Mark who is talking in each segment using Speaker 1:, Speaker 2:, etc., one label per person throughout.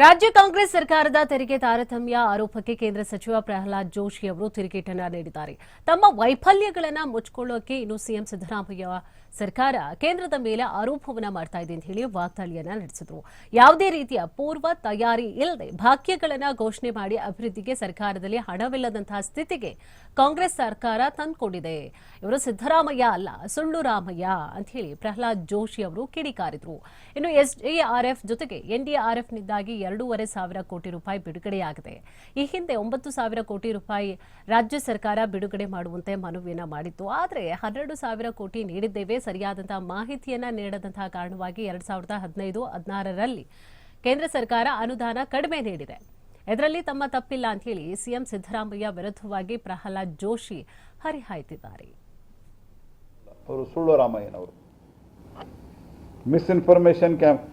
Speaker 1: ರಾಜ್ಯ ಕಾಂಗ್ರೆಸ್ ಸರ್ಕಾರದ ತೆರಿಗೆ ತಾರತಮ್ಯ ಆರೋಪಕ್ಕೆ ಕೇಂದ್ರ ಸಚಿವ ಪ್ರಹ್ಲಾದ್ ಜೋಶಿ ಅವರು ತಿರುಗೇಟನ್ನ ನೀಡಿದ್ದಾರೆ. ತಮ್ಮ ವೈಫಲ್ಯಗಳನ್ನು ಮುಚ್ಚಿಕೊಳ್ಳೋಕೆ ಇನ್ನು ಸಿಎಂ ಸಿದ್ದರಾಮಯ್ಯ ಸರ್ಕಾರ ಕೇಂದ್ರದ ಮೇಲೆ ಆರೋಪವನ್ನ ಮಾಡ್ತಾ ಇದೆ ಅಂತ ಹೇಳಿ ವಾಗ್ದಾಳಿಯನ್ನ ನಡೆಸಿದ್ರು. ಯಾವುದೇ ರೀತಿಯ ಪೂರ್ವ ತಯಾರಿ ಇಲ್ಲದೆ ಭಾಗ್ಯಗಳನ್ನು ಘೋಷಣೆ ಮಾಡಿ ಅಭಿವೃದ್ಧಿಗೆ ಸರ್ಕಾರದಲ್ಲಿ ಹಣವಿಲ್ಲದಂತಹ ಸ್ಥಿತಿಗೆ ಕಾಂಗ್ರೆಸ್ ಸರ್ಕಾರ ತಂದುಕೊಂಡಿದೆ. ಇವರು ಸಿದ್ದರಾಮಯ್ಯ ಅಲ್ಲ, ಸುಳ್ಳು ರಾಮಯ್ಯ ಅಂತ ಹೇಳಿ ಪ್ರಹ್ಲಾದ್ ಜೋಶಿ ಅವರು ಕಿಡಿಕಾರಿದ್ರು. ಇನ್ನು ಎಸ್ಡಿಆರ್ಎಫ್ ಜೊತೆಗೆ ಎನ್ಡಿಆರ್ಎಫ್ನಿಂದಾಗಿ ಎರಡೂವರೆ ಸಾವಿರ ಕೋಟಿ ರೂಪಾಯಿ ಬಿಡುಗಡೆಯಾಗಿದೆ. ಈ ಹಿಂದೆ ಒಂಬತ್ತು ಸಾವಿರ ಕೋಟಿ ರೂಪಾಯಿ ರಾಜ್ಯ ಸರ್ಕಾರ ಬಿಡುಗಡೆ ಮಾಡುವಂತೆ ಮನವಿಯನ್ನ ಮಾಡಿತ್ತು. ಆದರೆ ಹನ್ನೆರಡು ಸಾವಿರ ಕೋಟಿ ನೀಡಿದ್ದೇವೆ. ಸರಿಯಾದಂತಹ ಮಾಹಿತಿಯನ್ನ ನೀಡದಂತಹ ಕಾರಣವಾಗಿ ಎರಡ್ ಸಾವಿರದ ಹದಿನೈದು, ಹದಿನಾರರಲ್ಲಿ ಕೇಂದ್ರ ಸರ್ಕಾರ ಅನುದಾನ ಕಡಿಮೆ ನೀಡಿದೆ. ಇದರಲ್ಲಿ ತಮ್ಮ ತಪ್ಪಿಲ್ಲ ಅಂತ ಹೇಳಿ ಸಿಎಂ ಸಿದ್ದರಾಮಯ್ಯ ವಿರುದ್ಧವಾಗಿ ಪ್ರಹ್ಲಾದ್ ಜೋಶಿ ಹರಿಹಾಯ್ತಿದ್ದಾರೆ.
Speaker 2: ಅವರು ಸುಳ್ಳು ರಾಮಯ್ಯನವರು ಮಿಸ್ಇನ್ಫಾರ್ಮೇಷನ್ ಕ್ಯಾಂಪ್,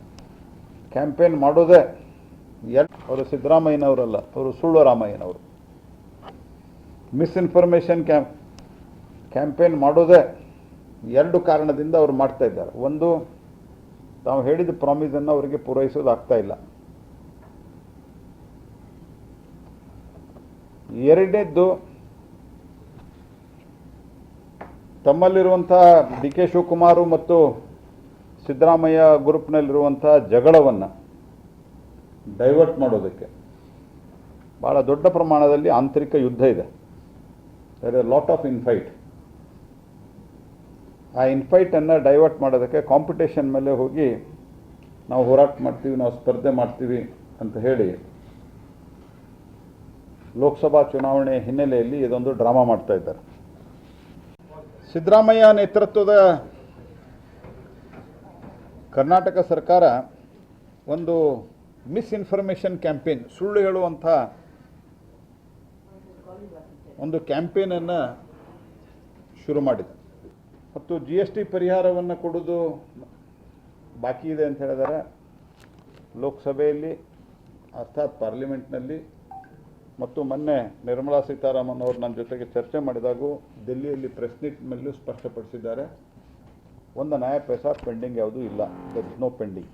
Speaker 2: ಕ್ಯಾಂಪೇನ್ ಮಾಡೋದೇ ಅವರು ಸಿದ್ದರಾಮಯ್ಯನವರಲ್ಲ, ಅವರು ಸುಳ್ಳು ರಾಮಯ್ಯನವರು ಮಿಸ್ಇನ್ಫಾರ್ಮೇಷನ್ ಕ್ಯಾಂ ಕ್ಯಾಂಪೇನ್ ಮಾಡೋದೇ ಎರಡು ಕಾರಣದಿಂದ ಅವ್ರು ಮಾಡ್ತಾ ಇದ್ದಾರೆ. ಒಂದು, ತಾವು ಹೇಳಿದ ಪ್ರಾಮಿಸನ್ನು ಅವರಿಗೆ ಪೂರೈಸೋದಾಗ್ತಾ ಇಲ್ಲ. ಎರಡನೇದ್ದು ತಮ್ಮಲ್ಲಿರುವಂಥ ಡಿ ಕೆ ಶಿವಕುಮಾರು ಮತ್ತು ಸಿದ್ದರಾಮಯ್ಯ ಗ್ರೂಪ್ನಲ್ಲಿರುವಂಥ ಜಗಳವನ್ನು ಡೈವರ್ಟ್ ಮಾಡೋದಕ್ಕೆ. ಭಾಳ ದೊಡ್ಡ ಪ್ರಮಾಣದಲ್ಲಿ ಆಂತರಿಕ ಯುದ್ಧ ಇದೆ. There a lot of infight ಆ ಇನ್ಫೈಟನ್ನು ಡೈವರ್ಟ್ ಮಾಡೋದಕ್ಕೆ ಕಾಂಪಿಟೇಷನ್ ಮೇಲೆ ಹೋಗಿ ನಾವು ಹೋರಾಟ ಮಾಡ್ತೀವಿ, ನಾವು ಸ್ಪರ್ಧೆ ಮಾಡ್ತೀವಿ ಅಂತ ಹೇಳಿ ಲೋಕಸಭಾ ಚುನಾವಣೆ ಹಿನ್ನೆಲೆಯಲ್ಲಿ ಇದೊಂದು ಡ್ರಾಮಾ ಮಾಡ್ತಾ ಇದ್ದಾರೆ. ಸಿದ್ದರಾಮಯ್ಯ ನೇತೃತ್ವದ ಕರ್ನಾಟಕ ಸರ್ಕಾರ ಒಂದು ಮಿಸ್ಇನ್ಫಾರ್ಮೇಷನ್ ಕ್ಯಾಂಪೇನ್ ಸುಳ್ಳು ಹೇಳುವಂಥ ಒಂದು ಕ್ಯಾಂಪೇನನ್ನು ಶುರು ಮಾಡಿದೆ. ಮತ್ತು ಜಿ ಎಸ್ ಟಿ ಪರಿಹಾರವನ್ನು ಕೊಡೋದು ಬಾಕಿ ಇದೆ ಅಂತ ಹೇಳಿದರೆ. ಲೋಕಸಭೆಯಲ್ಲಿ, ಅರ್ಥಾತ್ ಪಾರ್ಲಿಮೆಂಟ್ನಲ್ಲಿ, ಮತ್ತು ಮೊನ್ನೆ ನಿರ್ಮಲಾ ಸೀತಾರಾಮನ್ ಅವರು ನನ್ನ ಜೊತೆಗೆ ಚರ್ಚೆ ಮಾಡಿದಾಗೂ ದಿಲ್ಲಿಯಲ್ಲಿ ಪ್ರೆಸ್ ಮೀಟ್ ಮೇಲೂ ಸ್ಪಷ್ಟಪಡಿಸಿದ್ದಾರೆ. ಒಂದು ನ್ಯಾಯ ಪೈಸಾ ಪೆಂಡಿಂಗ್ ಯಾವುದೂ ಇಲ್ಲ. That is no pending